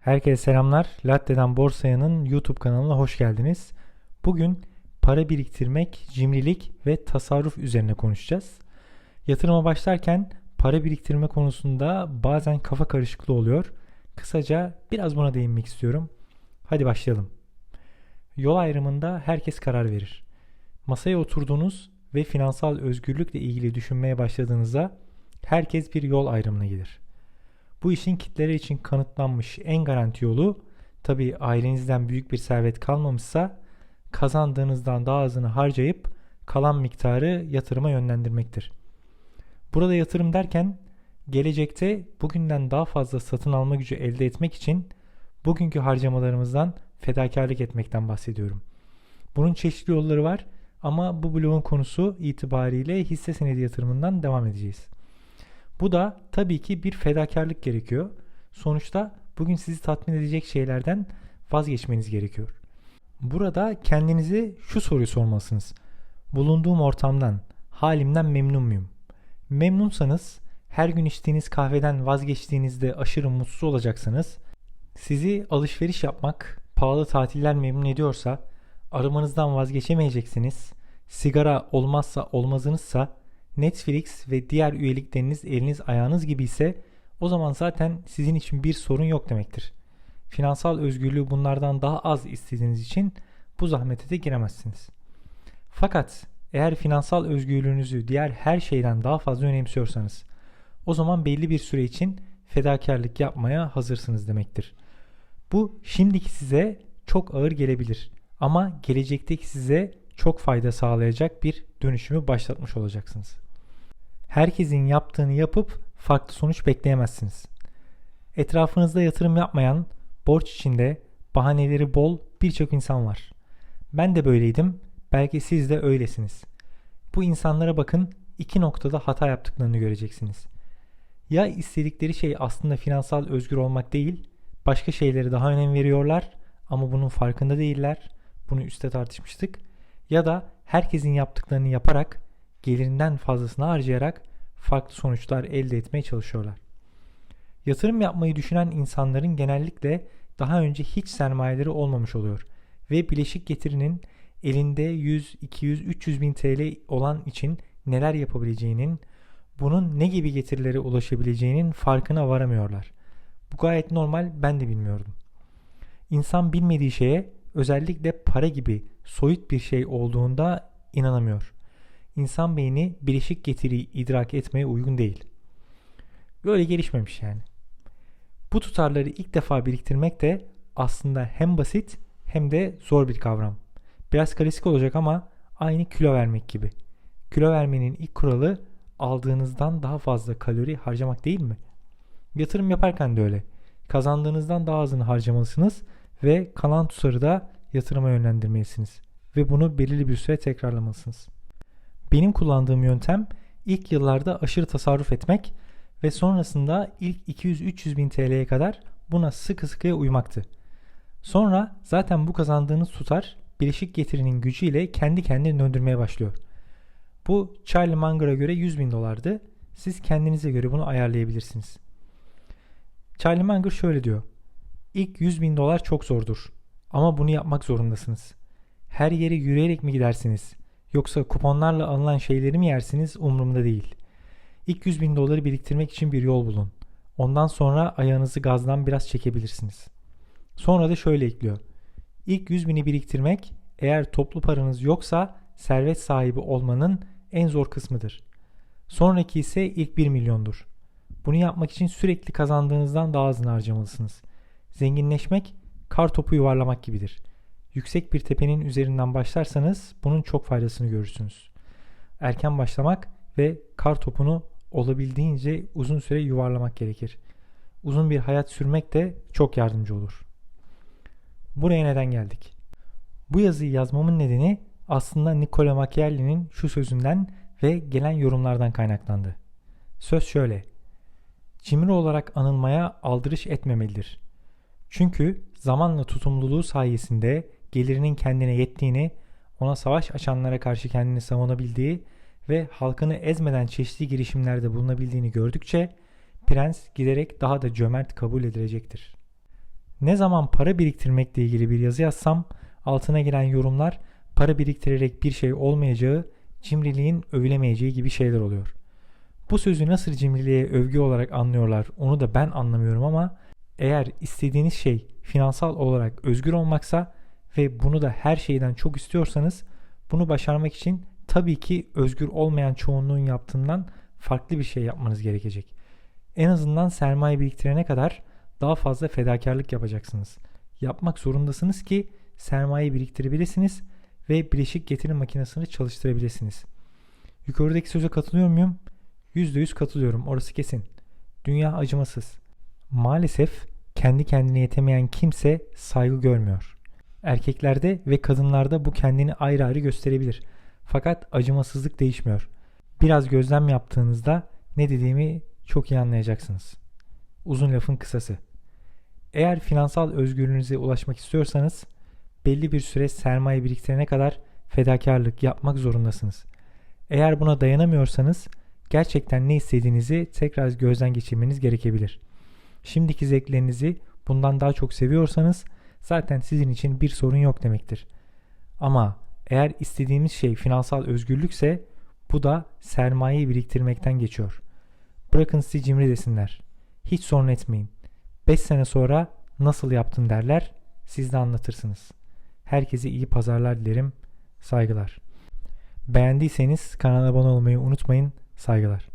Herkese selamlar. Latte'den Borsaya'nın YouTube kanalına hoş geldiniz. Bugün para biriktirmek, cimrilik ve tasarruf üzerine konuşacağız. Yatırıma başlarken para biriktirme konusunda bazen kafa karışıklığı oluyor. Kısaca biraz buna değinmek istiyorum. Hadi başlayalım. Yol ayrımında herkes karar verir. Masaya oturduğunuz ve finansal özgürlükle ilgili düşünmeye başladığınızda herkes bir yol ayrımına gelir. Bu işin kitleler için kanıtlanmış en garanti yolu tabi ailenizden büyük bir servet kalmamışsa kazandığınızdan daha azını harcayıp kalan miktarı yatırıma yönlendirmektir. Burada yatırım derken gelecekte bugünden daha fazla satın alma gücü elde etmek için bugünkü harcamalarımızdan fedakarlık etmekten bahsediyorum. Bunun çeşitli yolları var ama bu blogun konusu itibariyle hisse senedi yatırımından devam edeceğiz. Bu da tabii ki bir fedakarlık gerekiyor. Sonuçta bugün sizi tatmin edecek şeylerden vazgeçmeniz gerekiyor. Burada kendinize şu soruyu sormalısınız. Bulunduğum ortamdan, halimden memnun muyum? Memnunsanız her gün içtiğiniz kahveden vazgeçtiğinizde aşırı mutsuz olacaksanız sizi alışveriş yapmak, pahalı tatiller memnun ediyorsa aramanızdan vazgeçemeyeceksiniz. Sigara olmazsa olmazınızsa Netflix ve diğer üyelikleriniz eliniz ayağınız gibi ise o zaman zaten sizin için bir sorun yok demektir. Finansal özgürlüğü bunlardan daha az istediğiniz için bu zahmete de giremezsiniz. Fakat eğer finansal özgürlüğünüzü diğer her şeyden daha fazla önemsiyorsanız o zaman belli bir süre için fedakarlık yapmaya hazırsınız demektir. Bu şimdiki size çok ağır gelebilir ama gelecekteki size çok fayda sağlayacak bir dönüşümü başlatmış olacaksınız. Herkesin yaptığını yapıp farklı sonuç bekleyemezsiniz. Etrafınızda yatırım yapmayan, borç içinde, bahaneleri bol birçok insan var. Ben de böyleydim, belki siz de öylesiniz. Bu insanlara bakın, iki noktada hata yaptıklarını göreceksiniz. Ya istedikleri şey aslında finansal özgür olmak değil, başka şeylere daha önem veriyorlar ama bunun farkında değiller. Bunu üstte tartışmıştık ya da herkesin yaptıklarını yaparak gelirinden fazlasını harcayarak farklı sonuçlar elde etmeye çalışıyorlar. Yatırım yapmayı düşünen insanların genellikle daha önce hiç sermayeleri olmamış oluyor ve bileşik getirinin elinde 100, 200, 300 bin TL olan için neler yapabileceğinin, bunun ne gibi getirilere ulaşabileceğinin farkına varamıyorlar. Bu gayet normal ben de bilmiyordum. İnsan bilmediği şeye özellikle para gibi soyut bir şey olduğunda inanamıyor. İnsan beyni bileşik getiriyi idrak etmeye uygun değil. Böyle gelişmemiş yani. Bu tutarları ilk defa biriktirmek de aslında hem basit hem de zor bir kavram. Biraz klasik olacak ama aynı kilo vermek gibi. Kilo vermenin ilk kuralı aldığınızdan daha fazla kalori harcamak değil mi? Yatırım yaparken de öyle. Kazandığınızdan daha azını harcamalısınız ve kalan tutarı da yatırıma yönlendirmelisiniz ve bunu belirli bir süre tekrarlamalısınız. Benim kullandığım yöntem ilk yıllarda aşırı tasarruf etmek ve sonrasında ilk 200-300 bin TL'ye kadar buna sıkı sıkıya uymaktı. Sonra zaten bu kazandığınız tutar bileşik getirinin gücüyle kendi kendini döndürmeye başlıyor. Bu Charlie Munger'a göre 100 bin dolardı. Siz kendinize göre bunu ayarlayabilirsiniz. Charlie Munger şöyle diyor. İlk 100 bin dolar çok zordur. Ama bunu yapmak zorundasınız. Her yere yürüyerek mi gidersiniz? Yoksa kuponlarla alınan şeyleri mi yersiniz umurumda değil. İlk 100 bin doları biriktirmek için bir yol bulun. Ondan sonra ayağınızı gazdan biraz çekebilirsiniz. Sonra da şöyle ekliyor. İlk 100 bini biriktirmek eğer toplu paranız yoksa servet sahibi olmanın en zor kısmıdır. Sonraki ise ilk 1 milyondur. Bunu yapmak için sürekli kazandığınızdan daha azını harcamalısınız. Zenginleşmek kar topu yuvarlamak gibidir. Yüksek bir tepenin üzerinden başlarsanız bunun çok faydasını görürsünüz. Erken başlamak ve kar topunu olabildiğince uzun süre yuvarlamak gerekir. Uzun bir hayat sürmek de çok yardımcı olur. Buraya neden geldik? Bu yazıyı yazmamın nedeni aslında Nicola Machiavelli'nin şu sözünden ve gelen yorumlardan kaynaklandı. Söz şöyle. Cimri olarak anılmaya aldırış etmemelidir. Çünkü zamanla tutumluluğu sayesinde gelirinin kendine yettiğini, ona savaş açanlara karşı kendini savunabildiği ve halkını ezmeden çeşitli girişimlerde bulunabildiğini gördükçe prens giderek daha da cömert kabul edilecektir. Ne zaman para biriktirmekle ilgili bir yazı yazsam altına gelen yorumlar para biriktirerek bir şey olmayacağı, cimriliğin övülemeyeceği gibi şeyler oluyor. Bu sözü nasıl cimriliğe övgü olarak anlıyorlar onu da ben anlamıyorum ama eğer istediğiniz şey finansal olarak özgür olmaksa ve bunu da her şeyden çok istiyorsanız bunu başarmak için tabii ki özgür olmayan çoğunluğun yaptığından farklı bir şey yapmanız gerekecek. En azından sermaye biriktirene kadar daha fazla fedakarlık yapacaksınız. Yapmak zorundasınız ki sermaye biriktirebilirsiniz ve bileşik getirim makinesini çalıştırabilirsiniz. Yukarıdaki söze katılıyor muyum? %100 katılıyorum. Orası kesin. Dünya acımasız. Maalesef kendi kendine yetemeyen kimse saygı görmüyor. Erkeklerde ve kadınlarda bu kendini ayrı ayrı gösterebilir. Fakat acımasızlık değişmiyor. Biraz gözlem yaptığınızda ne dediğimi çok iyi anlayacaksınız. Uzun lafın kısası. Eğer finansal özgürlüğünüze ulaşmak istiyorsanız belli bir süre sermaye biriktirene kadar fedakarlık yapmak zorundasınız. Eğer buna dayanamıyorsanız gerçekten ne istediğinizi tekrar gözden geçirmeniz gerekebilir. Şimdiki zevklerinizi bundan daha çok seviyorsanız zaten sizin için bir sorun yok demektir. Ama eğer istediğimiz şey finansal özgürlükse bu da sermayeyi biriktirmekten geçiyor. Bırakın sizi cimri desinler. Hiç sorun etmeyin. 5 sene sonra nasıl yaptın derler, siz de anlatırsınız. Herkese iyi pazarlar dilerim. Saygılar. Beğendiyseniz kanala abone olmayı unutmayın. Saygılar.